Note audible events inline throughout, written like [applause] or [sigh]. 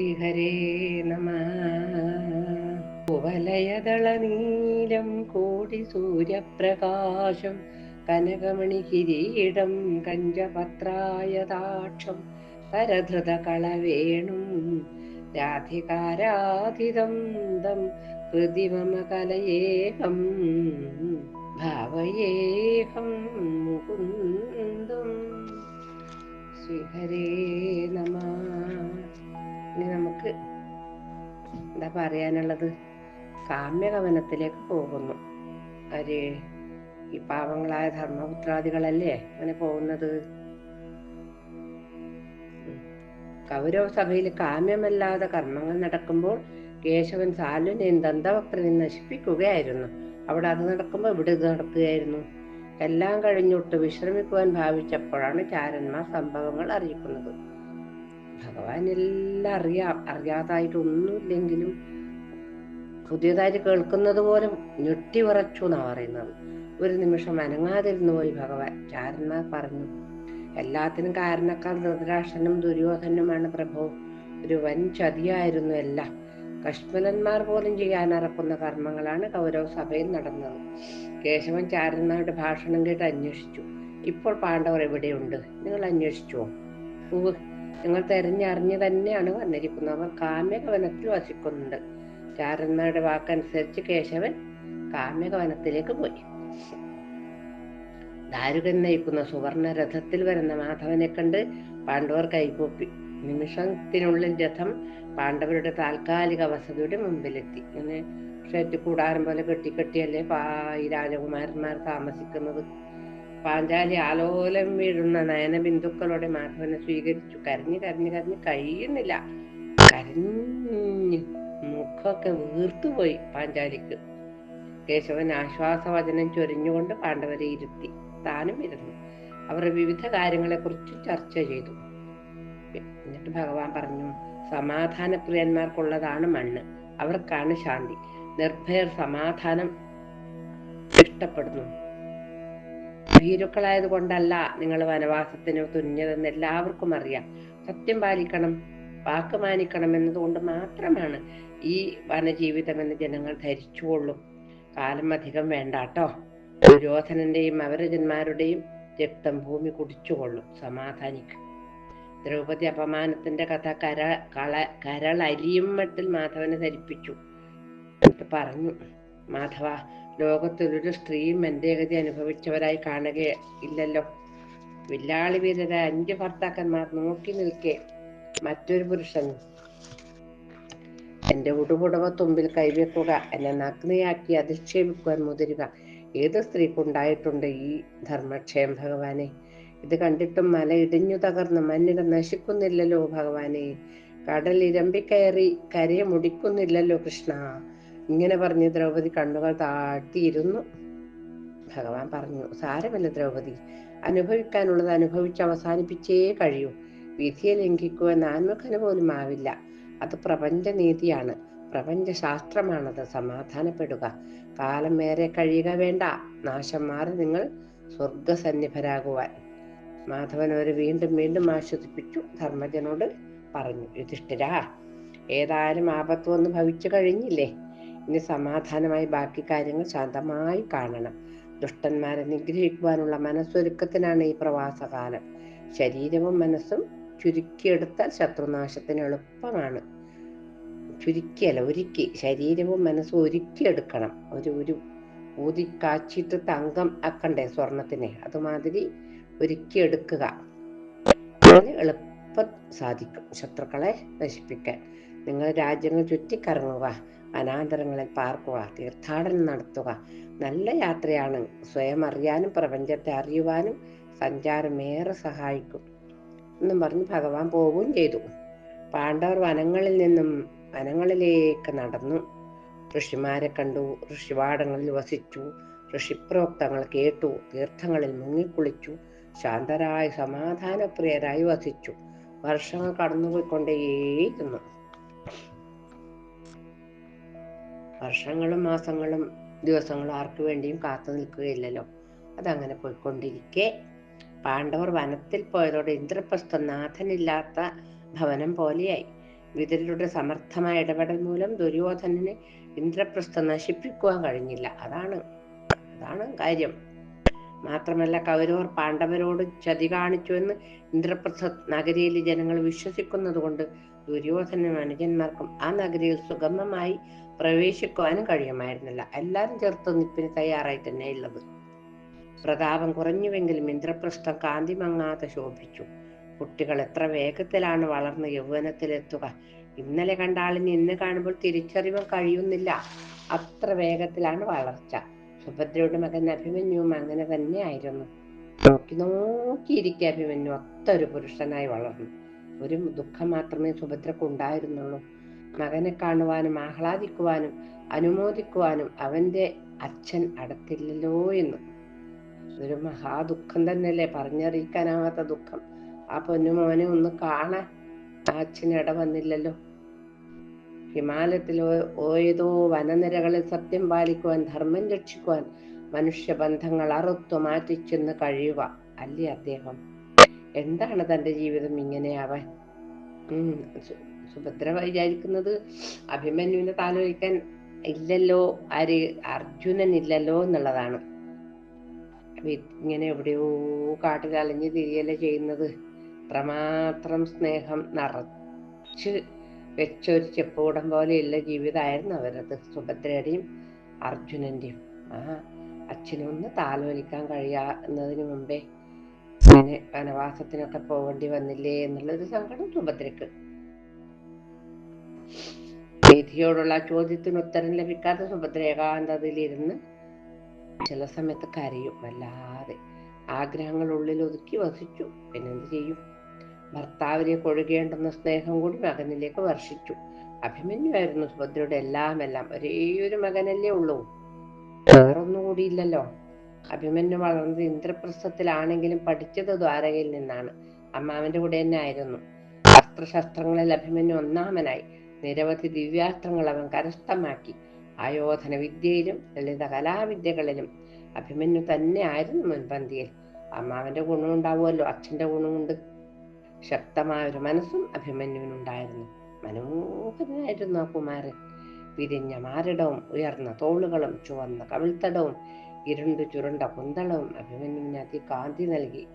ശ്രീഹരേ നമ. കുവലയദളനീലം കോടി സൂര്യപ്രകാശം കനകമണി കിരീടം കഞ്ചപത്രായതാക്ഷം പരധൃത കളവേണും രാധികാരാധിതം ദം ഹൃദി മമ കലയേഹം ഭാവയേഹം മുകുന്ദം. ശ്രീഹരേ നമ. ഇനി നമുക്ക് എന്താ പറയാനുള്ളത്? കാമ്യകവനത്തിലേക്ക് പോകുന്നു. അവർ ഈ പാവങ്ങളായ ധർമ്മപുത്രാദികളല്ലേ അങ്ങനെ പോകുന്നത്? കൗരവ സഭയിൽ കാമ്യമല്ലാതെ കർമ്മങ്ങൾ നടക്കുമ്പോൾ കേശവൻ സാലുനെയും ദന്തവക്രനെയും നശിപ്പിക്കുകയായിരുന്നു. അവിടെ അത് നടക്കുമ്പോൾ ഇവിടെ ഇത് നടക്കുകയായിരുന്നു. എല്ലാം കഴിഞ്ഞൊട്ട് വിശ്രമിക്കുവാൻ ഭാവിച്ചപ്പോഴാണ് ചാരന്മാർ സംഭവങ്ങൾ അറിയിക്കുന്നത്. ഭഗവാൻ എല്ലാം അറിയാം അറിയാതായിട്ടൊന്നുമില്ലെങ്കിലും പുതിയതായിട്ട് കേൾക്കുന്നത് പോലും ഞെട്ടി വിറച്ചു എന്നാ പറയുന്നത്. ഒരു നിമിഷം അനങ്ങാതിരുന്നു പോയി ഭഗവാൻ. ചാരന്മാർ പറഞ്ഞു എല്ലാത്തിനും കാരണക്കാർ ധൃതരാഷ്ട്രനും ദുര്യോധനുമാണ് പ്രഭു. ഒരു വൻ ചതിയായിരുന്നു എല്ലാം. കശ്മലന്മാർ പോലും ചെയ്യാനിറക്കുന്ന കർമ്മങ്ങളാണ് കൗരവ സഭയിൽ നടന്നത്. കേശവൻ ചാരന്മാരുടെ ഭാഷണം കേട്ട് അന്വേഷിച്ചു. ഇപ്പോൾ പാണ്ഡവർ എവിടെയുണ്ട്? നിങ്ങൾ അന്വേഷിച്ചുവോ ഉവ് നിങ്ങൾ തെരഞ്ഞറിഞ്ഞ് തന്നെയാണ് വന്നിരിക്കുന്നത്. അവർ കാമ്യകവനത്തിൽ വസിക്കുന്നുണ്ട്. ചാരന്മാരുടെ വാക്കനുസരിച്ച് കേശവൻ കാമ്യകവനത്തിലേക്ക് പോയി. ദാരുകൻ നയിക്കുന്ന സുവർണ രഥത്തിൽ വരുന്ന മാധവനെ കണ്ട് പാണ്ഡവർ കൈകൂപ്പി. നിമിഷത്തിനുള്ളിൽ രഥം പാണ്ഡവരുടെ താൽക്കാലിക വസതിയുടെ മുമ്പിലെത്തി. ഇങ്ങനെ ഷെറ്റ് കൂടാരം പോലെ കെട്ടിക്കെട്ടിയല്ലേ പാ ഈ രാജകുമാരന്മാർ താമസിക്കുന്നത്? പാഞ്ചാലി ആലോലം വീഴുന്ന നയനബിന്ദുക്കളോടെ മാധവനെ സ്വീകരിച്ചു. കരഞ്ഞു കരഞ്ഞു കരഞ്ഞു കഴിയുന്നില്ല. കരഞ്ഞു മുഖമൊക്കെ വീർത്തുപോയി പാഞ്ചാലിക്ക്. കേശവൻ ആശ്വാസവചനം ചൊരിഞ്ഞുകൊണ്ട് പാണ്ഡവരെ ഇരുത്തി. താനും ഇരുന്നു. അവർ വിവിധ കാര്യങ്ങളെക്കുറിച്ച് ചർച്ച ചെയ്തു. എന്നിട്ട് ഭഗവാൻ പറഞ്ഞു സമാധാനപ്രിയന്മാർക്കുള്ളതാണ് മണ്ണ്. അവർക്കാണ് ശാന്തി. നിർഭയർ സമാധാനം ഇഷ്ടപ്പെടുന്നു. ഭീരുക്കളായത് കൊണ്ടല്ല നിങ്ങൾ വനവാസത്തിന് തുനിഞ്ഞതെന്ന് എല്ലാവർക്കും അറിയാം. സത്യം പാലിക്കണം വാക്ക് മാനിക്കണം എന്നതുകൊണ്ട് മാത്രമാണ് ഈ വനജീവിതം എന്ന് ജനങ്ങൾ ധരിച്ചുകൊള്ളും. കാലം അധികം വേണ്ട കേട്ടോ. ദുര്യോധനന്റെയും അവരജന്മാരുടെയും രക്തം ഭൂമി കുടിച്ചുകൊള്ളും സമാധാനിക്കും. ദ്രൗപദി അപമാനത്തിന്റെ കഥ കര കള കരളരിയും മട്ടിൽ മാധവനെ ധരിപ്പിച്ചു. എന്നിട്ട് പറഞ്ഞു മാധവ ലോകത്തിലൊരു സ്ത്രീയും മന്ദേഗതി അനുഭവിച്ചവരായി കാണുകയില്ലല്ലോ. വില്ലാളി വീരരായ അഞ്ച് ഭർത്താക്കന്മാർ നോക്കി നിൽക്കെ. മറ്റൊരു പുരുഷൻ. എന്റെ ഉടുപുടവ തുമ്പിൽ കൈവെക്കുക എന്നെ നഗ്നയാക്കി അധിക്ഷേപിക്കുവാൻ മുതിരുക. ഏത് സ്ത്രീക്കുണ്ടായിട്ടുണ്ട് ഈ ധർമ്മക്ഷയം ഭഗവാനെ? ഇത് കണ്ടിട്ടും മല ഇടിഞ്ഞു തകർന്ന് മണ്ണിട നശിക്കുന്നില്ലല്ലോ ഭഗവാനെ. കടൽ ഇരമ്പിക്കയറി കരയെ മുടിക്കുന്നില്ലല്ലോ കൃഷ്ണ. ഇങ്ങനെ പറഞ്ഞ് ദ്രൗപദി കണ്ണുകൾ താഴ്ത്തിയിരുന്നു. ഭഗവാൻ പറഞ്ഞു സാരമല്ല ദ്രൗപദി അനുഭവിക്കാനുള്ളത് അനുഭവിച്ച് അവസാനിപ്പിച്ചേ കഴിയൂ. വിധിയെ ലംഘിക്കുവാൻ ആത്മകന് പോലും ആവില്ല. അത് പ്രപഞ്ച നീതിയാണ് പ്രപഞ്ച ശാസ്ത്രമാണത് സമാധാനപ്പെടുക. കാലം ഏറെ കഴിയുക വേണ്ട. നാശം മാറി നിങ്ങൾ സ്വർഗസന്നിഭരാകുവാൻ. മാധവൻ അവരെ വീണ്ടും വീണ്ടും ആശ്വസിപ്പിച്ചു. ധർമ്മജനോട് പറഞ്ഞു യുധിഷ്ഠിരാ ഏതായാലും ആപത്ത് വന്ന് ഭവിച്ചു കഴിഞ്ഞില്ലേ? ഇനി സമാധാനമായി ബാക്കി കാര്യങ്ങൾ ശാന്തമായി കാണണം. ദുഷ്ടന്മാരെ നിഗ്രഹിക്കുവാനുള്ള മനസ്സൊരുക്കത്തിനാണ് ഈ പ്രവാസകാലം. ശരീരവും മനസ്സും ചുരുക്കിയെടുത്താൽ ശത്രുനാശത്തിന് എളുപ്പമാണ്. ചുരുക്കിയല്ല ഒരുക്കി. ശരീരവും മനസ്സും ഒരുക്കിയെടുക്കണം. ഒരു ഒരു ഊതി കാച്ചിട്ട് തങ്കം ആക്കണ്ടേ സ്വർണത്തിനെ? അതുമാതിരി ഒരുക്കിയെടുക്കുക. എളുപ്പം സാധിക്കും ശത്രുക്കളെ നശിപ്പിക്കാൻ. നിങ്ങൾ രാജ്യങ്ങൾ ചുറ്റിക്കറങ്ങുക. അനാന്തരങ്ങളിൽ പാർക്കുക തീർത്ഥാടനം നടത്തുക. നല്ല യാത്രയാണ്. സ്വയം അറിയാനും പ്രപഞ്ചത്തെ അറിയുവാനും സഞ്ചാരം ഏറെ സഹായിക്കും എന്നും പറഞ്ഞ് ഭഗവാൻ പോവുകയും ചെയ്തു. പാണ്ഡവർ വനങ്ങളിൽ നിന്നും വനങ്ങളിലേക്ക് നടന്നു. ഋഷിമാരെ കണ്ടു ഋഷിവാടങ്ങളിൽ വസിച്ചു ഋഷിപ്രോക്തങ്ങൾ കേട്ടു തീർത്ഥങ്ങളിൽ മുങ്ങിക്കുളിച്ചു ശാന്തരായി സമാധാനപ്രിയരായി വസിച്ചു. വർഷങ്ങൾ കടന്നുപോയിക്കൊണ്ടേയിരുന്നു. വർഷങ്ങളും മാസങ്ങളും ദിവസങ്ങളും ആർക്കു വേണ്ടിയും കാത്തു നിൽക്കുകയില്ലല്ലോ. അതങ്ങനെ പോയിക്കൊണ്ടിരിക്കെ. പാണ്ഡവർ വനത്തിൽ പോയതോടെ ഇന്ദ്രപ്രസ്ഥ നാഥനില്ലാത്ത ഭവനം പോലെയായി. വിതുരരുടെ സമർത്ഥമായ ഇടപെടൽ മൂലം ദുര്യോധനന് ഇന്ദ്രപ്രസ്ഥ നശിപ്പിക്കുവാൻ കഴിഞ്ഞില്ല. അതാണ് അതാണ് കാര്യം. മാത്രമല്ല കൗരവർ പാണ്ഡവരോട് ചതി കാണിച്ചുവെന്ന് ഇന്ദ്രപ്രസ്ഥ നഗരിയിലെ ജനങ്ങൾ വിശ്വസിക്കുന്നത് കൊണ്ട് ദുര്യോധനും അനുജന്മാർക്കും ആ നഗരിയിൽ സുഗമമായി പ്രവേശിക്കുവാനും കഴിയുമായിരുന്നില്ല. എല്ലാവരും ചേർത്ത് നിപ്പിന് തയ്യാറായി തന്നെ ഉള്ളത്. പ്രതാപം കുറഞ്ഞുവെങ്കിലും ഇന്ദ്രപ്രസ്ഥം കാന്തി മങ്ങാതെ ശോഭിച്ചു. കുട്ടികൾ എത്ര വേഗത്തിലാണ് വളർന്ന് യൗവനത്തിലെത്തുക. ഇന്നലെ കണ്ട ആളിന് ഇന്ന് കാണുമ്പോൾ തിരിച്ചറിവാൻ കഴിയുന്നില്ല. അത്ര വേഗത്തിലാണ് വളർച്ച. സുഭദ്രയുടെ മകൻ അഭിമന്യുവും അങ്ങനെ തന്നെ ആയിരുന്നു നോക്കി നോക്കിയിരിക്കെ അഭിമന്യു അത്ര ഒരു പുരുഷനായി വളർന്നു. ഒരു ദുഃഖം മാത്രമേ സുഭദ്രക്ക് ഉണ്ടായിരുന്നുള്ളൂ മകനെ കാണുവാനും ആഹ്ലാദിക്കുവാനും അനുമോദിക്കുവാനും അവന്റെ അച്ഛൻ അടുത്തില്ലല്ലോ എന്ന്. ഒരു മഹാദുഃഖം തന്നെയല്ലേ? പറഞ്ഞറിയിക്കാനാവാത്ത ദുഃഖം. ആ പൊന്നുമോനെ ഒന്ന് കാണാൻ ആ അച്ഛന് ഇട വന്നില്ലല്ലോ. ഹിമാലയത്തിലോ ഏതോ വനനിരകളിൽ സത്യം പാലിക്കുവാൻ ധർമ്മം രക്ഷിക്കുവാൻ മനുഷ്യബന്ധങ്ങൾ അറുത്തു മാറ്റിച്ചെന്ന് കഴിയുക അല്ലേ അദ്ദേഹം? എന്താണ് തന്റെ ജീവിതം ഇങ്ങനെയാവാൻ ഉം സുഭദ്ര വിചാരിക്കുന്നത് അഭിമന്യുവിനെ താലോലിക്കാൻ ഇല്ലല്ലോ ആര് അർജുനൻ ഇല്ലല്ലോ എന്നുള്ളതാണ്. ഇങ്ങനെ എവിടെയോ കാട്ടിൽ അലഞ്ഞു തിരിയല്ലേ ചെയ്യുന്നത്. അത്രമാത്രം സ്നേഹം നിറച്ച് വെച്ചൊരു ചെപ്പുകൂടം പോലെയുള്ള ജീവിതമായിരുന്നു അവരത്. സുഭദ്രയുടെയും അർജുനന്റെയും. ആ അച്ഛനൊന്ന് താലോലിക്കാൻ കഴിയാന്നതിന് മുമ്പേ ഇങ്ങനെ വനവാസത്തിനൊക്കെ പോകേണ്ടി വന്നില്ലേ എന്നുള്ളൊരു സങ്കടം സുഭദ്രക്ക് ആ ചോദ്യത്തിന് ഉത്തരം ലഭിക്കാത്ത സുഭദ്ര ഏകാന്തതയിലിരുന്ന് ചില സമയത്ത് കരയും. വല്ലാതെ ആഗ്രഹങ്ങൾ ഉള്ളിൽ ഒതുക്കി വസിച്ചു. പിന്നെന്ത് ചെയ്യും? ഭർത്താവിനെ കൊഴുകേണ്ടുന്ന സ്നേഹം കൂടി മകനിലേക്ക് വർഷിച്ചു. അഭിമന്യുവായിരുന്നു സുഭദ്രയുടെ എല്ലാം എല്ലാം. ഒരേ ഒരു മകനല്ലേ ഉള്ളൂ. വേറൊന്നും കൂടിയില്ലല്ലോ അഭിമന്യു വളർന്നത് ഇന്ദ്രപ്രസ്ഥത്തിലാണെങ്കിലും പഠിച്ചത് ദ്വാരകയിൽ നിന്നാണ്. അമ്മാവന്റെ കൂടെ തന്നെ ആയിരുന്നു. അസ്ത്രശസ്ത്രങ്ങളിൽ അഭിമന്യു ഒന്നാമനായി. നിരവധി ദിവ്യാസ്ത്രങ്ങൾ അവൻ കരസ്ഥമാക്കി. ആയോധന വിദ്യയിലും ലളിത കലാവിദ്യകളിലും അഭിമന്യു തന്നെ ആയിരുന്നു മുൻപന്തിയിൽ. അമ്മാവന്റെ ഗുണം ഉണ്ടാവുമല്ലോ അച്ഛന്റെ ഗുണമുണ്ട് ശക്തമായ ഒരു മനസ്സും അഭിമന്യുവിനുണ്ടായിരുന്നു. മനോഹരനായിരുന്നു ആ കുമാരൻ. വിരിഞ്ഞ മാരടവും ഉയർന്ന തോളുകളും ചുവന്ന കവിൾത്തടവും ഇരുണ്ടു ചുരുണ്ട കുന്തളവും അഭിമന്യുവിന് അതികാന്തി നൽകി.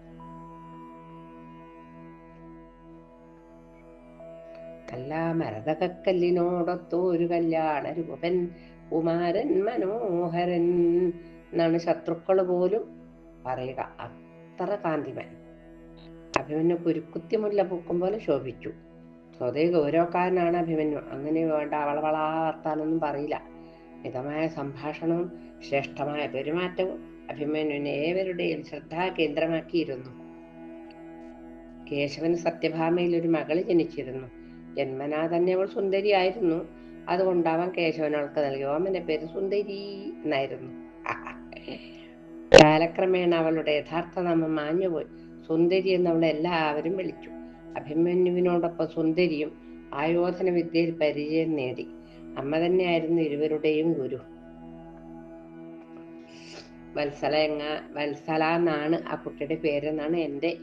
കല്ല മരതകക്കല്ലിനോടൊത്തൊരു കല്യാണ രൂപൻ കുമാരൻ മനോഹരൻ എന്നാണ് ശത്രുക്കൾ പോലും പറയുക. അത്ര കാന്തിമൻ. അഭിമന്യു കുരുക്കുത്തി മുല്ല പൂക്കും പോലെ ശോഭിച്ചു. സ്വതേ ഗൗരവക്കാരനാണ് അഭിമന്യു. അങ്ങനെ വേണ്ട അവളവളാ വർത്താനൊന്നും പറയില്ല. മിതമായ സംഭാഷണവും ശ്രേഷ്ഠമായ പെരുമാറ്റവും അഭിമന്യുവിനെ ഏവരുടെയും ശ്രദ്ധാകേന്ദ്രമാക്കിയിരുന്നു. കേശവന് സത്യഭാമയിൽ ഒരു മകൾ ജനിച്ചിരുന്നു. ജന്മനാ തന്നെ അവൾ സുന്ദരിയായിരുന്നു. അതുകൊണ്ടാവാൻ കേശവൻ അവൾക്ക് നൽകി ഓമന്റെ പേര് സുന്ദരി എന്നായിരുന്നു. [laughs] കാലക്രമേണ അവളുടെ യഥാർത്ഥ നാമം മാഞ്ഞുപോയി. സുന്ദരി എന്ന് അവളെ എല്ലാവരും വിളിച്ചു. അഭിമന്യുവിനോടൊപ്പം സുന്ദരിയും ആയോധന വിദ്യയിൽ പരിചയം നേടി. അമ്മ തന്നെയായിരുന്നു ഇരുവരുടെയും ഗുരു. വത്സല എങ്ങ വത്സല എന്നാണ് ആ കുട്ടിയുടെ പേരെന്നാണ് എന്റെ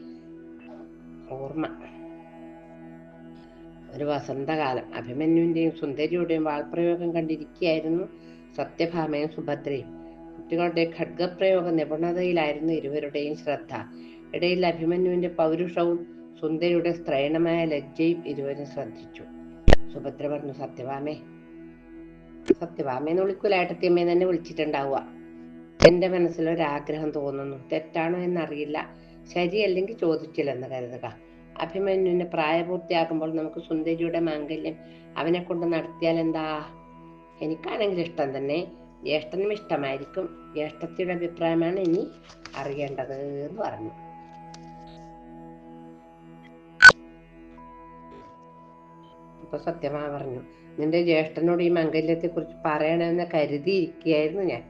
ഓർമ്മ. ഒരു വസന്തകാലം. അഭിമന്യുവിന്റെയും സുന്ദരിയുടെയും വാൾപ്രയോഗം കണ്ടിരിക്കുകയായിരുന്നു സത്യഭാമയും സുഭദ്രയും. കുട്ടികളുടെ ഖഡ്ഗപ്രയോഗ നിപുണതയിലായിരുന്നു ഇരുവരുടെയും ശ്രദ്ധ. ഇടയിൽ അഭിമന്യുവിന്റെ പൗരുഷവും സുന്ദരിയുടെ സ്ത്രൈണമായ ലജ്ജയും ഇരുവരും ശ്രദ്ധിച്ചു. സുഭദ്ര പറഞ്ഞു സത്യഭാമേ സത്യഭാമേന്ന് വിളിക്കൂല ഏട്ടത്തിയമ്മയെ തന്നെ വിളിച്ചിട്ടുണ്ടാവുക. എന്റെ മനസ്സിലൊരാഗ്രഹം തോന്നുന്നു. തെറ്റാണോ എന്നറിയില്ല. ശരിയല്ലെങ്കിൽ ചോദിച്ചില്ലെന്ന് കരുതുക. അഭിമന്യുവിന് പ്രായപൂർത്തിയാകുമ്പോൾ നമുക്ക് സുന്ദരിയുടെ മാംഗല്യം അവനെ കൊണ്ട് നടത്തിയാൽ എന്താ? എനിക്കാണെങ്കിൽ ഇഷ്ടം തന്നെ. ജ്യേഷ്ഠനും ഇഷ്ടമായിരിക്കും. ജ്യേഷ്ഠത്തിയുടെ അഭിപ്രായമാണ് ഇനി അറിയേണ്ടത് എന്ന് പറഞ്ഞു. അപ്പൊ സത്യമാ പറഞ്ഞു. നിന്റെ ജ്യേഷ്ഠനോട് ഈ മംഗല്യത്തെ കുറിച്ച് പറയണമെന്ന് കരുതിയിരിക്കുകയായിരുന്നു ഞാൻ.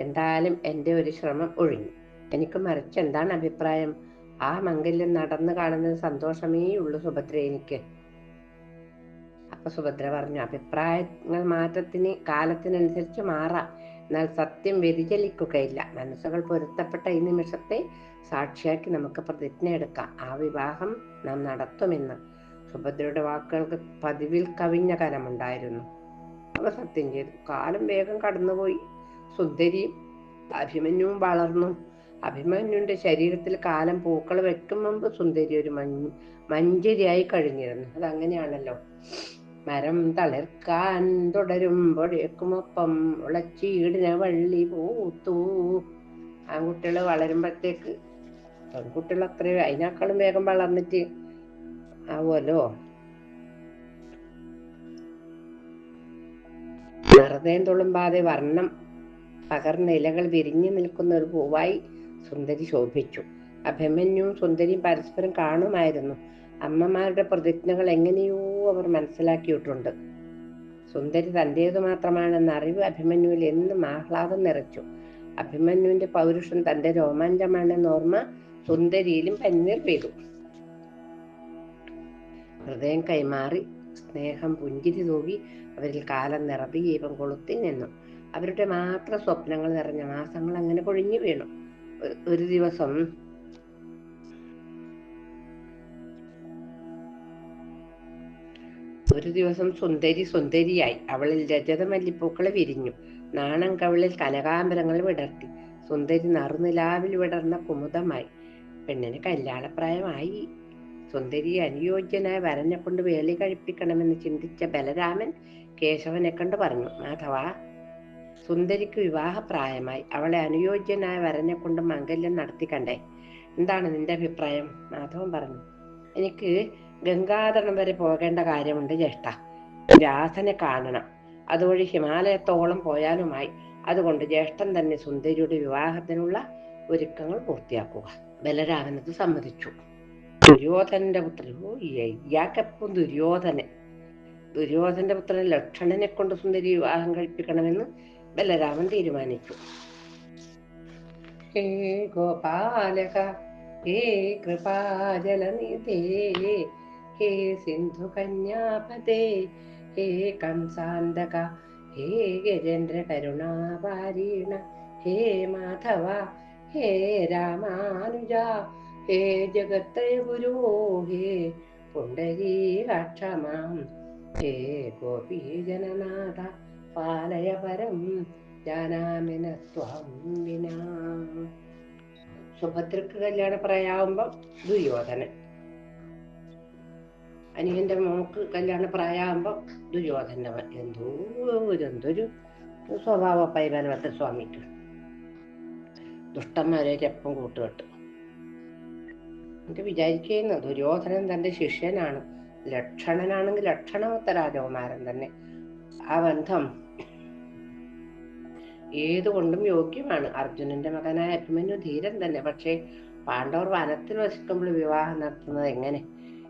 എന്തായാലും എന്റെ ഒരു ശ്രമം ഒഴിഞ്ഞു. എനിക്ക് മറിച്ച് എന്താണ് അഭിപ്രായം? ആ മംഗല്യം നടന്നു കാണുന്നത് സന്തോഷമേ ഉള്ളൂ സുഭദ്ര എനിക്ക്. അപ്പൊ സുഭദ്ര പറഞ്ഞു അഭിപ്രായങ്ങൾ മാറ്റത്തിന് കാലത്തിനനുസരിച്ച് മാറാം. എന്നാൽ സത്യം വ്യതിചലിക്കുകയില്ല. മനസ്സുകൾ പൊരുത്തപ്പെട്ട ഈ നിമിഷത്തെ സാക്ഷിയാക്കി നമുക്ക് പ്രതിജ്ഞ എടുക്കാം. ആ വിവാഹം നാം നടത്തുമെന്ന്. സുഭദ്രയുടെ വാക്കുകൾക്ക് പതിവിൽ കവിഞ്ഞ കനമുണ്ടായിരുന്നു. അവ സത്യം ചെയ്തു. കാലം വേഗം കടന്നുപോയി. സുന്ദരിയും അഭിമന്യുവും വളർന്നു. അഭിമന്യുവിന്റെ ശരീരത്തിൽ കാലം പൂക്കൾ വെക്കും മുമ്പ് സുന്ദരി ഒരു മഞ്ഞ് മഞ്ചരിയായി കഴിഞ്ഞിരുന്നു. അതങ്ങനെയാണല്ലോ. മരം തളിർക്കാൻ തുടരുമ്പോഴേക്കുമൊപ്പം ഉളച്ചീടിന് വള്ളി പൂത്തു. ആൺകുട്ടികൾ വളരുമ്പോഴത്തേക്ക് പെൺകുട്ടികൾ അത്രയും അതിനേക്കാളും വേഗം വളർന്നിട്ട് ആവുമല്ലോ. നിറതേം തുളുമ്പാതെ വർണം പകർന്ന ഇലകൾ വിരിഞ്ഞു നിൽക്കുന്ന ഒരു പൂവായി സുന്ദരി ശോഭിച്ചു. അഭിമന്യുവും സുന്ദരിയും പരസ്പരം കാണുമായിരുന്നു. അമ്മമാരുടെ പ്രതിജ്ഞകൾ എങ്ങനെയോ അവർ മനസ്സിലാക്കിയിട്ടുണ്ട്. സുന്ദരി തന്റേത് മാത്രമാണെന്ന അറിവ് അഭിമന്യുവിൽ എന്നും ആഹ്ലാദം നിറച്ചു. അഭിമന്യുവിന്റെ പൗരുഷം തന്റെ രോമാഞ്ചമാണെന്ന ഓർമ്മ സുന്ദരിയിലും പന്നീർ പെയ്തു. ഹൃദയം കൈമാറി സ്നേഹം പുഞ്ചിരി തൂകി അവരിൽ കാലം നിറതി ദീപം കൊളുത്തി നിന്നു. അവരുടെ മാത്രം സ്വപ്നങ്ങൾ നിറഞ്ഞ മാസങ്ങൾ അങ്ങനെ കൊഴിഞ്ഞു വീണു. ഒരു ദിവസം. ഒരു ദിവസം സുന്ദരി സുന്ദരിയായി. അവളിൽ രജതമല്ലിപ്പൂക്കൾ വിരിഞ്ഞു. നാണം കവിളിൽ കനകാംബരങ്ങൾ വിടർത്തി. സുന്ദരി നറുനിലാവിൽ വിടർന്ന കുമുദമായി. പെണ്ണിന് കല്യാണപ്രായമായി. സുന്ദരി അനുയോജ്യനായ വരനെ കൊണ്ട് വേളി കഴിപ്പിക്കണമെന്ന് ചിന്തിച്ച ബലരാമൻ കേശവനെ കണ്ട് പറഞ്ഞു മാധവ സുന്ദരിക്ക് വിവാഹപ്രായമായി. അവളെ അനുയോജ്യനായ വരനെ കൊണ്ട് മംഗല്യം നടത്തി കണ്ടേ എന്താണ് നിന്റെ അഭിപ്രായം? മാധവൻ പറഞ്ഞു. എനിക്ക് ഗംഗാധരണം വരെ പോകേണ്ട കാര്യമുണ്ട് ജ്യേഷ്ഠ. വ്യാസനെ കാണണം. അതുവഴി ഹിമാലയത്തോളം പോയാലുമായി. അതുകൊണ്ട് ജ്യേഷ്ഠൻ തന്നെ സുന്ദരിയുടെ വിവാഹത്തിനുള്ള ഒരുക്കങ്ങൾ പൂർത്തിയാക്കുക. ബലരാമനത് സമ്മതിച്ചു. ദുര്യോധനന്റെ പുത്രൻ. ഓ ഇയാൾക്കെപ്പം ദുര്യോധനൻ? ദുര്യോധന്റെ പുത്രൻ ലക്ഷണനെ കൊണ്ട് സുന്ദരി വിവാഹം കഴിപ്പിക്കണമെന്ന് ബലരാമൻ തീരുമാനിച്ചു. ഹേ ഗോപാലക ഹേ കൃപാജലനിധേ ഹേ സിന്ധു കന്യാപതേ ഹേ കംസാന്തക ഹേ ഗജേന്ദ്ര കരുണാപാരീണ ഹേ മാധവ ഹേ രാമാനുജ ഹേ ജഗത്രയ ഗുരു ഹേ പുണ്ടരീകാക്ഷമാം ഹേ ഗോപീജനനാഥ പാലയ പരം ജാനാമിന ത്വം വിനാ. സുഭദ്രക്ക് കല്യാണ പ്രായമാകുമ്പം ദുര്യോധനൻ. അനിയന്റെ മോക്ക് കല്യാണ പ്രായമാകുമ്പം ദുര്യോധന്റെ. എന്തോ എന്തൊരു സ്വഭാവ പൈബലഭദ്ര സ്വാമിക്ക്. ദുഷ്ടന്മാരെ എപ്പം കൂട്ടുകെട്ട്. എനിക്ക് വിചാരിക്കുന്നു ദുര്യോധനൻ തന്റെ ശിഷ്യനാണ്. ലക്ഷണനാണെങ്കിൽ ലക്ഷണമൊത്ത രാജകുമാരൻ തന്നെ. ആ ബന്ധം ഏതുകൊണ്ടും യോഗ്യമാണ്. അർജുനന്റെ മകനായ അഭിമന്യു ധീരൻ തന്നെ. പക്ഷേ പാണ്ഡവർ വനത്തിൽ വസിക്കുമ്പോൾ വിവാഹം നടത്തുന്നത് എങ്ങനെ?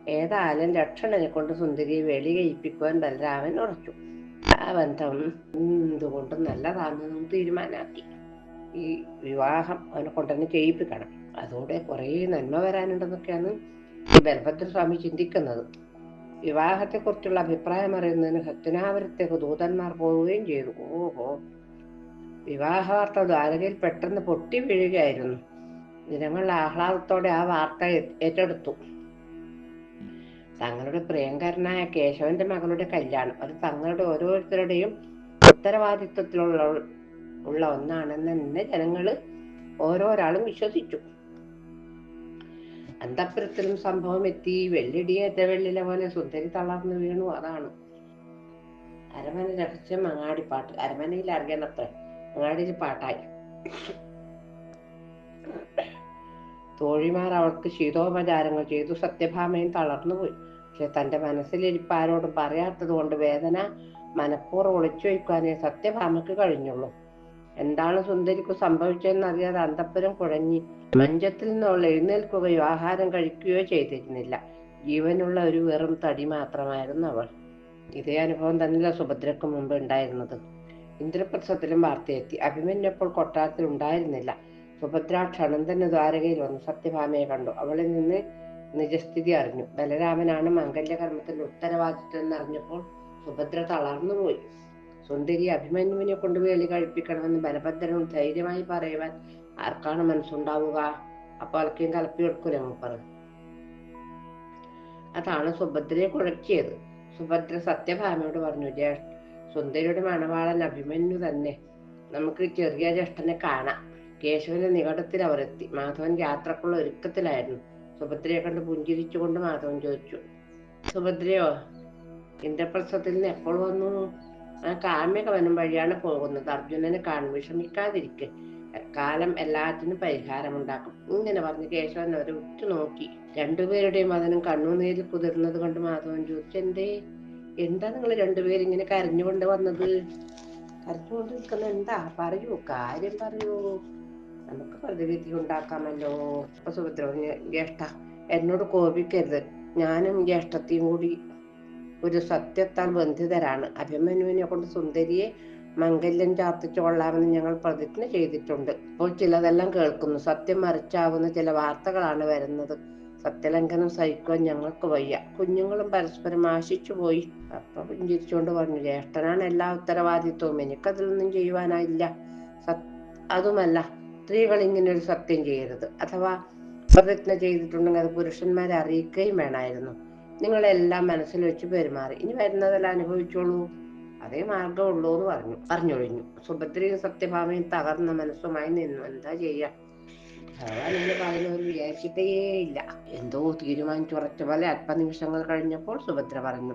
ഏതായാലും ലക്ഷണനെ കൊണ്ട് സുന്ദരിയെ വെളി കഴിപ്പിക്കുവാൻ ബലരാമൻ ഉറച്ചു. ആ ബന്ധം എന്തുകൊണ്ടും നല്ലതാണെന്ന് തീരുമാനമാക്കി. ഈ വിവാഹം അവനെ കൊണ്ടുതന്നെ ചെയ്യിപ്പിക്കണം. അതോടെ കുറേ നന്മ വരാനുണ്ടെന്നൊക്കെയാണ് ബലഭദ്രസ്വാമി ബലഭദ്ര സ്വാമി ചിന്തിക്കുന്നത്. വിവാഹത്തെക്കുറിച്ചുള്ള അഭിപ്രായം അറിയുന്നതിന് ഹസ്തനാപുരത്തേക്ക് ദൂതന്മാർ പോവുകയും ചെയ്തു. ഓഹോ. വിവാഹ വാർത്ത ദ്വാരകയിൽ പെട്ടെന്ന് പൊട്ടി വീഴുകയായിരുന്നു. ജനങ്ങൾ ആഹ്ലാദത്തോടെ ആ വാർത്ത ഏറ്റെടുത്തു. തങ്ങളുടെ പ്രിയങ്കരനായ കേശവന്റെ മകളുടെ കല്യാണം. അത് തങ്ങളുടെ ഓരോരുത്തരുടെയും ഉത്തരവാദിത്വത്തിലുള്ള ഉള്ള ഒന്നാണെന്ന് തന്നെ ജനങ്ങൾ ഓരോരാളും വിശ്വസിച്ചു. അന്തപ്പുരത്തിലും സംഭവം എത്തി. വെള്ളിടിയേറ്റ വെള്ളിലെ പോലെ സുന്ദരി തളർന്നു വീണു. അതാണ് അരമന രഹസ്യം അങ്ങാടിപ്പാട്ട്. അരമനയിൽ അറിയണത്ര. അങ്ങാടിയിൽ പാട്ടായി. തോഴിമാർ അവൾക്ക് ശീതോപചാരങ്ങൾ ചെയ്തു. സത്യഭാമയും തളർന്നുപോയി പക്ഷെ തന്റെ മനസ്സിലിരിപ്പ് ആരോടും പറയാത്തത് കൊണ്ട് വേദന മനഃപൂർവം ഒളിച്ചു വയ്ക്കാനേ സത്യഭാമയ്ക്ക് കഴിഞ്ഞുള്ളൂ. എന്താണ് സുന്ദരിക്ക് സംഭവിച്ചതെന്ന് അറിയാതെ അന്തപ്പുരം കുഴഞ്ഞി മഞ്ചത്തിൽ നിന്നുള്ള എഴുന്നേൽക്കുകയോ ആഹാരം കഴിക്കുകയോ ചെയ്തിരുന്നില്ല. ജീവനുള്ള ഒരു വെറും തടി മാത്രമായിരുന്നു അവൾ. ഇതേ അനുഭവം തന്നെയല്ല സുഭദ്രക്ക് മുമ്പ് ഉണ്ടായിരുന്നത്. ഇന്ദ്രപ്രസ്ഥത്തിലും വാർത്തയെത്തി. അഭിമന്യപ്പോൾ കൊട്ടാരത്തിൽ ഉണ്ടായിരുന്നില്ല. സുഭദ്ര ക്ഷണം തന്നെ ദ്വാരകയിൽ വന്നു. സത്യഭാമയെ കണ്ടു. അവളിൽ നിന്ന് നിജസ്ഥിതി അറിഞ്ഞു. ബലരാമനാണ് മംഗല്യകർമ്മത്തിന്റെ ഉത്തരവാദിത്വം എന്നറിഞ്ഞപ്പോൾ സുഭദ്ര തളർന്നുപോയി സുന്ദരി അഭിമന്യുവിനെ കൊണ്ടുപോയി വേലി കഴിപ്പിക്കണമെന്ന് ബലഭദ്രനും ധൈര്യമായി പറയുവാൻ ആർക്കാണ് മനസ്സുണ്ടാവുക? അപ്പൊ അൽക്കും കലപ്പി എടുക്കൂല മൂപ്പറ് അതാണ് സുഭദ്രയെ കുഴക്കിയത്. സുഭദ്ര സത്യഭാമയോട് പറഞ്ഞു ജ്യേഷ്ഠ സുന്ദരിയുടെ മണവാളൻ അഭിമന്യു തന്നെ. നമുക്ക് ചെറിയ ജ്യേഷ്ഠനെ കാണാം. കേശവന്റെ നികടത്തിൽ അവരെത്തി. മാധവൻ യാത്രക്കുള്ള ഒരുക്കത്തിലായിരുന്നു. സുഭദ്രയെ കണ്ട് പുഞ്ചിരിച്ചുകൊണ്ട് മാധവൻ ചോദിച്ചു സുഭദ്രയോ ഇന്ദ്രപ്രസ്ഥത്തിൽ നിന്ന് എപ്പോൾ വന്നു? ആ കാമ്യകവനം വഴിയാണ് പോകുന്നത്. അർജുനനെ കാണും വിഷമിക്കാതിരിക്കെ എക്കാലം എല്ലാത്തിനും പരിഹാരമുണ്ടാക്കും. ഇങ്ങനെ പറഞ്ഞ് കേശവൻ അവരെ ഉറ്റുനോക്കി. രണ്ടുപേരുടെയും അതിനും കണ്ണുനീരിൽ കുതിർന്നത് കൊണ്ട് മാധവൻ ചോദിച്ചു എന്തേ? എന്താ നിങ്ങൾ രണ്ടുപേരും ഇങ്ങനെ കരഞ്ഞുകൊണ്ട് വന്നത്? കരഞ്ഞുകൊണ്ട് നിൽക്കുന്ന എന്താ? പറയൂ കാര്യം പറയൂ. നമുക്ക് പ്രതിവിധി ഉണ്ടാക്കാമല്ലോ. അപ്പൊ സുഭദ്ര പറഞ്ഞു ജ്യേഷ്ഠ എന്നോട് കോപിക്കരുത്. ഞാനും ജ്യേഷ്ഠത്തെയും കൂടി ഒരു സത്യത്താൽ ബന്ധിതരാണ്. അഭിമന്യുവിനെ കൊണ്ട് സുന്ദരിയെ മംഗല്യം ചാർത്തിച്ചു ഞങ്ങൾ പ്രതിജ്ഞ ചെയ്തിട്ടുണ്ട്. അപ്പോൾ ചിലതെല്ലാം കേൾക്കുന്നു. സത്യം മറിച്ചാവുന്ന ചില വാർത്തകളാണ് വരുന്നത്. സത്യലംഘനം സഹിക്കുവാൻ ഞങ്ങൾക്ക് വയ്യ. കുഞ്ഞുങ്ങളും പരസ്പരം ആശിച്ചു പോയി. അപ്പൊ പുഞ്ചിരിച്ചുകൊണ്ട് പറഞ്ഞു ജ്യേഷ്ഠനാണ് എല്ലാ ഉത്തരവാദിത്വവും. എനിക്കതിലൊന്നും ചെയ്യുവാനായില്ല. സത് അതുമല്ല സ്ത്രീകൾ ഇങ്ങനെ ഒരു സത്യം ചെയ്യരുത്. അഥവാ പ്രതിജ്ഞ ചെയ്തിട്ടുണ്ടെങ്കിൽ അത് പുരുഷന്മാരെ അറിയിക്കുകയും വേണമായിരുന്നു. നിങ്ങളെല്ലാം മനസ്സിൽ വെച്ച് പെരുമാറി. ഇനി വരുന്നതെല്ലാം അനുഭവിച്ചോളൂ. അതേ മാർഗമുള്ളൂ എന്ന് പറഞ്ഞു പറഞ്ഞൊഴിഞ്ഞു സുഭദ്രയും സത്യഭാമയും തകർന്ന മനസ്സുമായി നിന്നു. എന്താ ചെയ്യാ? ഭഗവാൻ ഇങ്ങനെ പറയുന്നവർ വിചാരിച്ചിട്ടേ ഇല്ല. എന്തോ തീരുമാനിച്ചുറച്ച പോലെ അല്പനിമിഷങ്ങൾ കഴിഞ്ഞപ്പോൾ സുഭദ്ര പറഞ്ഞു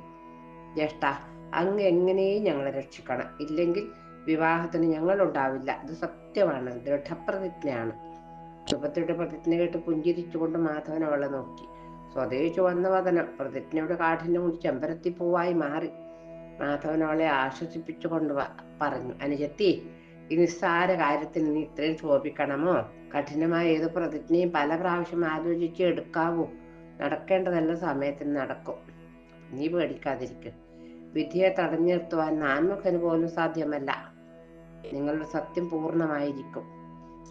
ജ്യേഷ്ഠ അങ്ങ് എങ്ങനെയും ഞങ്ങളെ രക്ഷിക്കണം. ഇല്ലെങ്കിൽ വിവാഹത്തിന് ഞങ്ങൾ ഉണ്ടാവില്ല. ഇത് സത്യമാണ്. ദൃഢപ്രതിജ്ഞയാണ്. സുഭദ്രയുടെ പ്രതിജ്ഞ കേട്ട് പുഞ്ചിരിച്ചുകൊണ്ട് മാധവൻ അവളെ നോക്കി. സ്വദേശിച്ചു വന്ന വതനം പ്രതിജ്ഞയുടെ കാഠിന്യം കൊണ്ട് ചെമ്പരത്തി പൂവായി മാറി. മാധവൻ അവളെ ആശ്വസിപ്പിച്ചു കൊണ്ട് പറഞ്ഞു അനുജത്തി ഈ നിസ്സാര കാര്യത്തിൽ നീ ഇത്രയും ശോഭിക്കണമോ? കഠിനമായ ഏത് പ്രതിജ്ഞയും പല പ്രാവശ്യം ആലോചിച്ച് എടുക്കാവൂ. നടക്കേണ്ടതല്ല സമയത്തിന് നടക്കും. നീ പേടിക്കാതിരിക്കും. വിധിയെ തടഞ്ഞു നിർത്തുവാൻ നാൻമുഖന് പോലും സാധ്യമല്ല. നിങ്ങളുടെ സത്യം പൂർണമായിരിക്കും.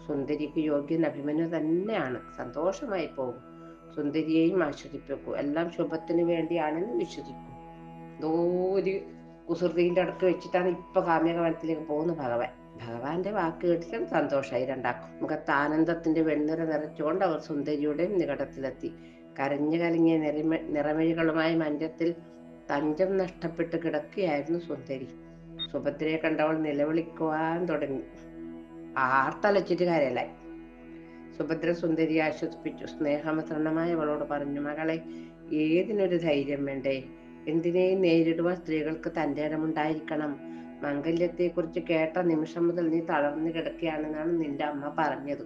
സുന്ദരിക്ക് യോഗ്യൻ അഭിമന്യു തന്നെയാണ്. സന്തോഷമായി പോകും സുന്ദരിയെയും ആശ്വസിപ്പിക്കൂ. എല്ലാം ശുഭത്തിന് വേണ്ടിയാണെന്ന് വിശ്വസിക്കൂ. എന്തോ ഒരു കുസൃതിന്റെ അടുക്ക് വെച്ചിട്ടാണ് ഇപ്പൊ കാമ്യകവനത്തിലേക്ക് പോകുന്നത് ഭഗവാൻ. ഭഗവാന്റെ വാക്ക് കേട്ടിട്ടും സന്തോഷമായി രണ്ടാക്കും. മുഖത്ത് ആനന്ദത്തിന്റെ വെണ്ണിറ നിറച്ചുകൊണ്ട് അവർ സുന്ദരിയുടെ നികടത്തിലെത്തി. കരഞ്ഞു കലങ്ങിയ നിറമ നിറമിഴികളുമായി മഞ്ചത്തിൽ തഞ്ചം നഷ്ടപ്പെട്ട് കിടക്കുകയായിരുന്നു സുന്ദരി. സുഭദ്രയെ കണ്ടവൾ നിലവിളിക്കുവാൻ തുടങ്ങി. ആർത്തലച്ചിട്ട് കാര്യലായി സുഭദ്ര സുന്ദരിയെ ആശ്വസിപ്പിച്ചു. സ്നേഹമസരണമായി അവളോട് പറഞ്ഞു മകളെ ഏതിനൊരു ധൈര്യം വേണ്ടേ? എന്തിനേയും നേരിടുവാൻ സ്ത്രീകൾക്ക് തന്റെ ഇടമുണ്ടായിരിക്കണം. മംഗല്യത്തെ കുറിച്ച് കേട്ട നിമിഷം മുതൽ നീ തളർന്നു കിടക്കുകയാണെന്നാണ് നിന്റെ അമ്മ പറഞ്ഞത്.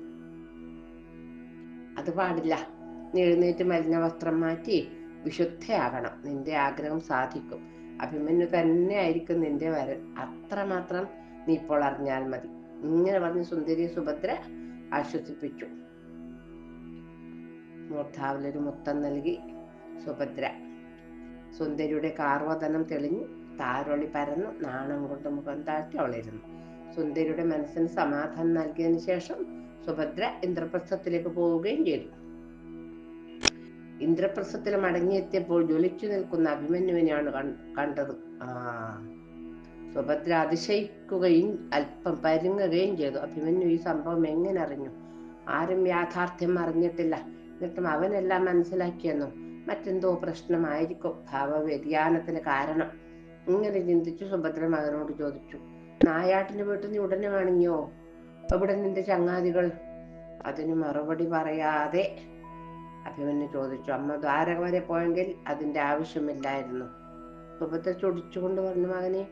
അത് പാടില്ല. നീ എഴുന്നേറ്റ് മലിന വസ്ത്രം മാറ്റി വിശുദ്ധയാകണം. നിന്റെ ആഗ്രഹം സാധിക്കും. അഭിമന്യു തന്നെ ആയിരിക്കും നിന്റെ വരൻ. അത്രമാത്രം നീ ഇപ്പോൾ അറിഞ്ഞാൽ മതി. ഇങ്ങനെ പറഞ്ഞ് സുന്ദരി സുഭദ്ര ആശ്വസിപ്പിച്ചു. മൂർധാവിലൊരു മുത്തം നൽകി സുഭദ്ര. സുന്ദരിയുടെ കാർവതനം തെളിഞ്ഞു താരൊളി പരന്നു നാണം കൊണ്ട് മുഖം താഴ്ത്തി അവളിരുന്നു. സുന്ദരിയുടെ മനസ്സിന് സമാധാനം നൽകിയതിനു ശേഷം സുഭദ്ര ഇന്ദ്രപ്രസ്ഥത്തിലേക്ക് പോവുകയും ചെയ്തു. ഇന്ദ്രപ്രസ്ഥത്തിൽ മടങ്ങിയെത്തിയപ്പോൾ ജ്വലിച്ചു നിൽക്കുന്ന അഭിമന്യുവിനെയാണ് കണ്ടത്. ആ സുഭദ്ര അതിശയിക്കുകയും അല്പം പരുങ്ങുകയും ചെയ്തു. അഭിമന്യു ഈ സംഭവം എങ്ങനെ അറിഞ്ഞു? ആരും യാഥാർത്ഥ്യം അറിഞ്ഞിട്ടില്ല. എന്നിട്ടും അവനെല്ലാം മനസ്സിലാക്കിയെന്നും മറ്റെന്തോ പ്രശ്നമായിരിക്കും. ഭാവവ്യതിയാനത്തിന് കാരണം ഇങ്ങനെ ചിന്തിച്ചു സുഭദ്ര മകനോട് ചോദിച്ചു നായാട്ടിന്റെ വീട്ടിൽ നീ ഉടനെ വാണിഞ്ഞോ എവിടെ നിന്റെ ചങ്ങാതികൾ? അതിന് മറുപടി പറയാതെ അഭിമന്യു ചോദിച്ചു. അമ്മ ദ്വാരക വരെ പോയെങ്കിൽ അതിന്റെ ആവശ്യമില്ലായിരുന്നു. സുഭദ്ര ചൊടിച്ചുകൊണ്ട് പറഞ്ഞു മകനെ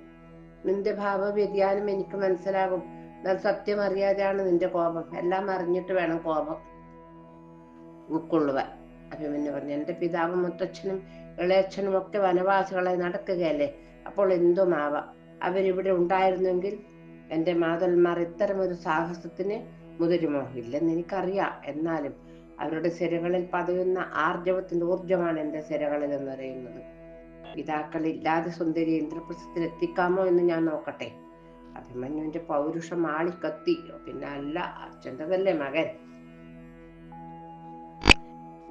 നിന്റെ ഭാവ വ്യതിയാനം എനിക്ക് മനസ്സിലാകും. എന്നാൽ സത്യം അറിയാതെയാണ് നിന്റെ കോപം. എല്ലാം അറിഞ്ഞിട്ട് വേണം കോപം ഉൾക്കൊള്ളുവാൻ. അഭിമന്യു പറഞ്ഞു എന്റെ പിതാവും മുത്തച്ഛനും ഇളയച്ഛനും ഒക്കെ വനവാസികളായി നടക്കുകയല്ലേ? അപ്പോൾ എന്തുമാവാം? അവരിവിടെ ഉണ്ടായിരുന്നെങ്കിൽ എന്റെ മാതന്മാർ ഇത്തരം ഒരു സാഹസത്തിന് മുതിരുമോ? ഇല്ലെന്ന് എനിക്കറിയാം. എന്നാലും അവരുടെ സിരകളിൽ പതയുന്ന ആർജവത്തിന്റെ ഊർജമാണ് എന്റെ സിരകളിൽ എന്ന് പറയുന്നത്. പിതാക്കൾ ഇല്ലാതെ സുന്ദരി ഇന്ദ്രപ്രസ്ഥത്തിൽ എത്തിക്കാമോ എന്ന് ഞാൻ നോക്കട്ടെ. അഭിമന്യുവിന്റെ പൗരുഷം ആളിക്കത്തി. പിന്നെ അല്ല അച്ഛന്റെതല്ലേ മകൻ?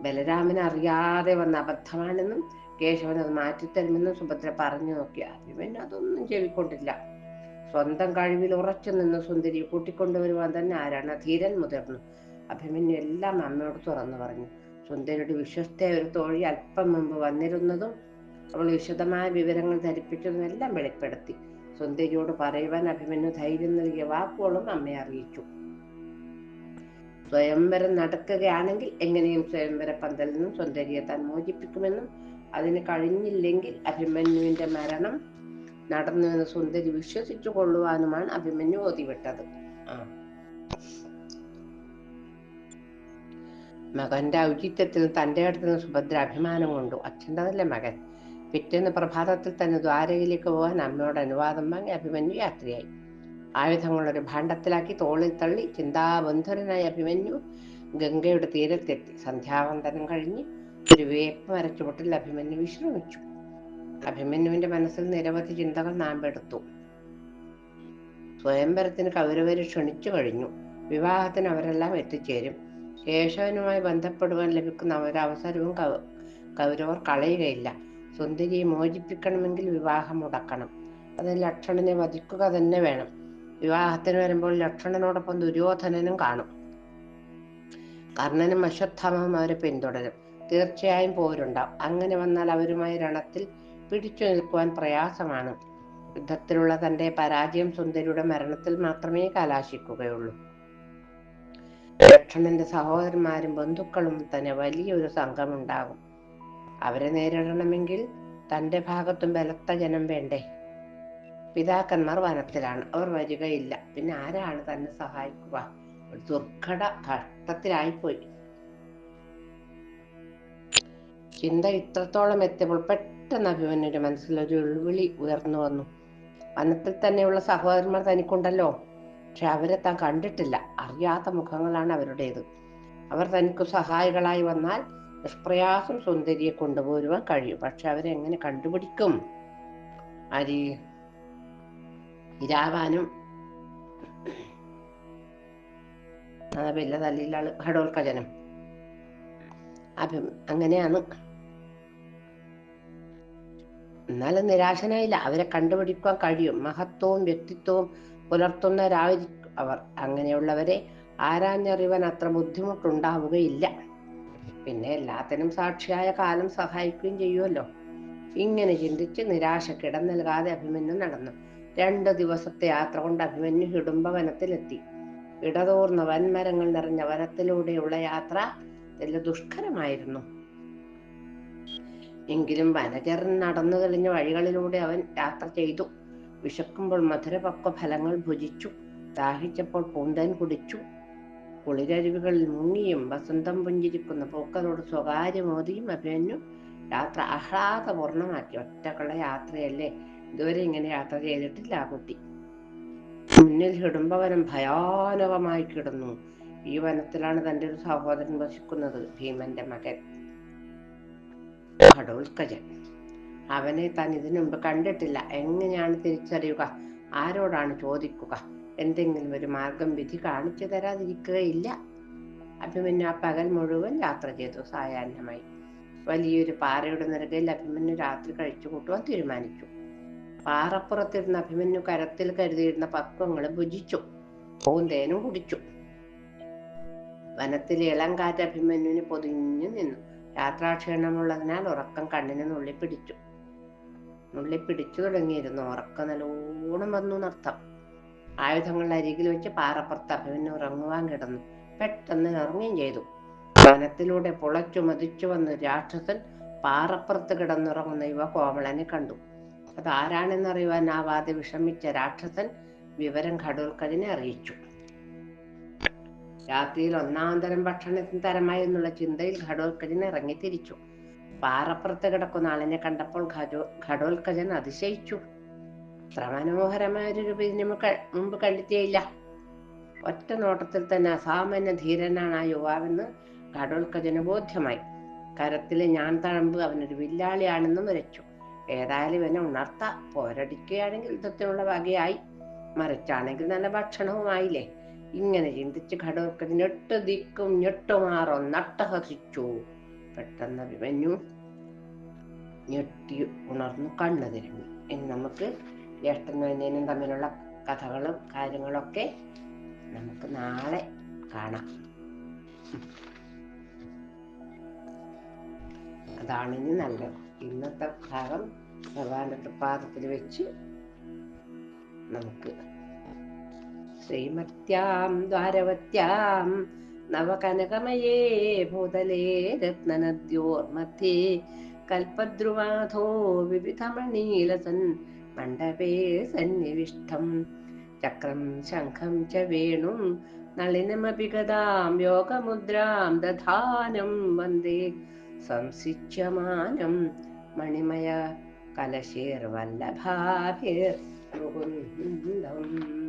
ബലരാമൻ അറിയാതെ വന്ന അബദ്ധമാണെന്നും കേശവൻ അത് മാറ്റിത്തരുമെന്ന് സുഭദ്ര പറഞ്ഞു നോക്കി. അഭിമന്യു അതൊന്നും ചെവിക്കൊണ്ടില്ല. സ്വന്തം കഴിവിൽ ഉറച്ചു നിന്ന് സുന്ദരിയെ കൂട്ടിക്കൊണ്ടുവരുവാൻ തന്നെ ആരാണ് ധീരൻ മുതിർന്നു. അഭിമന്യു എല്ലാം അമ്മയോട് തുറന്നു പറഞ്ഞു. സുന്ദരിയുടെ വിശ്വസ്തയായ ഒരു തോഴി അല്പം മുമ്പ് വന്നിരുന്നതും അവൾ വിശദമായ വിവരങ്ങൾ ധരിപ്പിച്ചതും എല്ലാം വെളിപ്പെടുത്തി. സുന്ദരിയോട് പറയുവാൻ അഭിമന്യു ധൈര്യം നൽകിയ വാക്കുകളും അമ്മയെ അറിയിച്ചു. സ്വയംവരം നടക്കുകയാണെങ്കിൽ എങ്ങനെയും സ്വയംവര പന്തലിൽ നിന്നും സുന്ദരിയെ താൻ മോചിപ്പിക്കുമെന്നും അതിന് കഴിഞ്ഞില്ലെങ്കിൽ അഭിമന്യുവിന്റെ മരണം നടന്നു എന്ന് സുന്ദരി വിശ്വസിച്ചു കൊള്ളുവാനുമാണ് അഭിമന്യു ഓതിവിട്ടത്. ആ. മകന്റെ ഔചിത്യത്തിൽ തന്റെ അടുത്ത് നിന്ന് സുഭദ്ര അഭിമാനം കൊണ്ടു. അച്ഛന്റെതല്ലേ മകൻ? പിറ്റേന്ന് പ്രഭാതത്തിൽ തന്നെ ദ്വാരകയിലേക്ക് പോകാൻ അമ്മയോട് അനുവാദം വാങ്ങി അഭിമന്യു യാത്രയായി. ആയുധങ്ങളൊരു ഭാണ്ഡത്തിലാക്കി തോളിൽ തള്ളി ചിന്താബന്ധുരനായ അഭിമന്യു ഗംഗയുടെ തീരത്തെത്തി. സന്ധ്യാവന്തനം കഴിഞ്ഞ് ഒരു അരച്ചുപൊട്ടിൽ അഭിമന്യു വിശ്രമിച്ചു അഭിമന്യുവിന്റെ മനസ്സിൽ നിരവധി ചിന്തകൾ നാമ്പെടുത്തു സ്വയംവരത്തിന് കൗരവരെ ക്ഷണിച്ചു കഴിഞ്ഞു. വിവാഹത്തിന് അവരെല്ലാം എത്തിച്ചേരും. കേശവനുമായി ബന്ധപ്പെടുവാൻ ലഭിക്കുന്ന ഒരവസരവും കൗരവർ കളയുകയില്ല. സുന്ദരിയെ മോചിപ്പിക്കണമെങ്കിൽ വിവാഹം മുടക്കണം. അത് ലക്ഷണനെ വധിക്കുക തന്നെ വേണം. വിവാഹത്തിന് വരുമ്പോൾ ലക്ഷണനോടൊപ്പം ദുര്യോധനനും കാണും. കർണനും അശ്വത്ഥാമം അവരെ പിന്തുടരും. തീർച്ചയായും പോരുണ്ടാവും. അങ്ങനെ വന്നാൽ അവരുമായി രണത്തിൽ പിടിച്ചു നിൽക്കുവാൻ പ്രയാസമാണ്. യുദ്ധത്തിലുള്ള തന്റെ പരാജയം സുന്ദരിയുടെ മരണത്തിൽ മാത്രമേ കലാശിക്കുകയുള്ളൂ. ലക്ഷണന്റെ സഹോദരന്മാരും ബന്ധുക്കളും തന്നെ വലിയൊരു സംഘം ഉണ്ടാകും അവരെ നേരിടണമെങ്കിൽ തന്റെ ഭാഗത്തും ബലത്ത ജനം വേണ്ടേ? പിതാക്കന്മാർ വനത്തിലാണ്. അവർ വരികയില്ല. പിന്നെ ആരാണ് തന്നെ സഹായിക്കുക? ഒരു ദുർഘട കഷ്ടത്തിലായിപ്പോയി. ചിന്ത ഇത്രത്തോളം എത്തിയപ്പോൾ പെട്ടെന്ന് അഭിമന്യുടെ മനസ്സിൽ ഒരു ഉൾവിളി ഉയർന്നു വന്നു. വനത്തിൽ തന്നെയുള്ള സഹോദരന്മാർ തനിക്കുണ്ടല്ലോ. പക്ഷെ അവരെ താൻ കണ്ടിട്ടില്ല. അറിയാത്ത മുഖങ്ങളാണ് അവരുടേത്. അവർ തനിക്ക് സഹായികളായി വന്നാൽ നിഷ്പ്രയാസം സുന്ദരിയെ കൊണ്ടുപോരുവാൻ കഴിയും. പക്ഷെ അവരെ എങ്ങനെ കണ്ടുപിടിക്കും? അരി ഇരാവാനും പിന്നെ തല്ലിലാൾ ഘടോൽക്കജനം അഭി അങ്ങനെയാണ് എന്നാലും നിരാശനായില്ല. അവരെ കണ്ടുപിടിക്കാൻ കഴിയും. മഹത്വവും വ്യക്തിത്വവും പുലർത്തുന്നവരായിരിക്കും അവർ അങ്ങനെയുള്ളവരെ ആരാഞ്ഞറിവാൻ അത്ര ബുദ്ധിമുട്ടുണ്ടാവുകയില്ല. പിന്നെ എല്ലാത്തിനും സാക്ഷിയായ കാലം സഹായിക്കുകയും ചെയ്യുമല്ലോ ഇങ്ങനെ ചിന്തിച്ച് നിരാശ കിടം നൽകാതെ അഭിമന്യു നടന്നു. രണ്ടു ദിവസത്തെ യാത്ര കൊണ്ട് അഭിമന്യു ഹിടുംബവനത്തിലെത്തി വനത്തിലെത്തി ഇടതൂർന്ന വൻമരങ്ങൾ നിറഞ്ഞ വനത്തിലൂടെയുള്ള യാത്ര വലിയ ദുഷ്കരമായിരുന്നു. എങ്കിലും വനചരൻ നടന്നു തെളിഞ്ഞ വഴികളിലൂടെ അവൻ യാത്ര ചെയ്തു. വിശക്കുമ്പോൾ മധുരപക്വ ഫലങ്ങൾ ഭുജിച്ചു. ദാഹിച്ചപ്പോൾ പൂന്തൻ കുടിച്ചു. കുളിരരുവികളിൽ മുങ്ങിയും വസന്തം പുഞ്ചിരിക്കുന്ന പൂക്കളോട് സ്വകാര്യ മോദിയും അഭിമന്യു യാത്ര ആഹ്ലാദപൂർണമാക്കി. ഒറ്റക്കുള്ള യാത്രയല്ലേ? ഇതുവരെ ഇങ്ങനെ യാത്ര ചെയ്തിട്ടില്ല ആ കുട്ടി. മുന്നിൽ ഹിടുംബവനം ഭയാനകമായി കിടന്നു. ഈ വനത്തിലാണ് തന്റെ ഒരു സഹോദരൻ വസിക്കുന്നത്. ഭീമന്റെ മകൻ. ഘടോത്കജൻ അവനെ താൻ ഇതിനു മുമ്പ് കണ്ടിട്ടില്ല. എങ്ങനെയാണ് തിരിച്ചറിയുക? ആരോടാണ് ചോദിക്കുക? എന്തെങ്കിലും ഒരു മാർഗം വിധി കാണിച്ചു തരാതിരിക്കുകയില്ല. അഭിമന്യു ആ പകൽ മുഴുവൻ യാത്ര ചെയ്തു. സായാഹ്നമായി. വലിയൊരു പാറയുടെ നിറകയിൽ അഭിമന്യു രാത്രി കഴിച്ചു കൂട്ടുവാൻ തീരുമാനിച്ചു. പാറപ്പുറത്തിരുന്ന അഭിമന്യു കരത്തിൽ കരുതിയിരുന്ന പക്വങ്ങൾ ഭുജിച്ചു. പൂന്തേനും കുടിച്ചു. വനത്തിലെ ഇളം കാറ്റ് അഭിമന്യുവിന് പൊതിഞ്ഞു നിന്നു. യാത്രാക്ഷീണമുള്ളതിനാൽ ഉറക്കം കണ്ണിന് നുള്ളി പിടിച്ചു നുള്ളി പിടിച്ചു തുടങ്ങിയിരുന്നു. ഉറക്കം നല്ലോണം വന്നു നർത്തം ആയുധങ്ങൾ അരികിൽ വെച്ച് പാറപ്പുറത്ത് അഭിമന്യു ഉറങ്ങുവാൻ കിടന്നു. പെട്ടെന്ന് ഇറങ്ങുകയും ചെയ്തു. വനത്തിലൂടെ പുളച്ചു മതിച്ചു വന്ന് രാക്ഷസൻ പാറപ്പുറത്ത് കിടന്നുറങ്ങുന്ന യുവ കോമളനെ കണ്ടു. അതാരാണെന്നറിയുവാനാവാതെ വിഷമിച്ച രാക്ഷസൻ വിവരം ഘടോൽക്കതിനെ അറിയിച്ചു. രാത്രിയിൽ ഒന്നാം തരം ഭക്ഷണത്തിന് തരമായി എന്നുള്ള ചിന്തയിൽ ഘടോത്കജൻ ഇറങ്ങി തിരിച്ചു. പാറപ്പുറത്ത് കിടക്കുന്ന ആളിനെ കണ്ടപ്പോൾ ഘടോ ഘടോൽക്കജൻ അതിശയിച്ചു. അത്ര മനോഹരമായ ഒരു രൂപം ഇതിനു മുമ്പ് ക- മുമ്പ് കണ്ടെത്തിയില്ല. ഒറ്റ നോട്ടത്തിൽ തന്നെ അസാമാന്യ ധീരനാണ് ആ യുവാവെന്ന് ഘടോത്കജന് ബോധ്യമായി. കരത്തിലെ ഞാൻ തഴമ്പ് അവനൊരു വില്ലാളിയാണെന്നും വരച്ചു ഏതായാലും ഇവനെ ഉണർത്ത. പോരടിക്കുകയാണെങ്കിൽ യുദ്ധത്തിനുള്ള വകയായി. മറിച്ചാണെങ്കിൽ നല്ല ഭക്ഷണവുമായില്ലേ? ഇങ്ങനെ ചിന്തിച്ച് ഘടോൽക്കൻ ഞെട്ട് ദിക്കും ഞെട്ടുമാറോ നട്ടഹസിച്ചു. പെട്ടെന്ന് അഭിമന്യു ഞെട്ടി ഉണർന്നു കണ്ണു തിരുമ്മി ഇനി നമുക്ക് ജ്യേഷ്ഠനും അന്യനും തമ്മിലുള്ള കഥകളും കാര്യങ്ങളൊക്കെ നമുക്ക് നാളെ കാണാം. അതാണ് ഇനി നല്ലത്. ഇന്നത്തെ ഭാഗം ഭഗവാന്റെ പാദത്തിൽ വെച്ച് നമുക്ക് श्रीमत्यां द्वारवत्यां नवकनकमये भूतले रत्ननद्योर्मध्ये कल्पद्रुवाधो विविधमणीलसन् मण्डपे सन्निविष्टम् चक्रं शङ्खं च वेणुं नलिनमपि गदां योगमुद्रां दधानं वन्दे संसिच्यमानं मणिमय कलशेर्वल्लभाभिर्मुकुन्दम्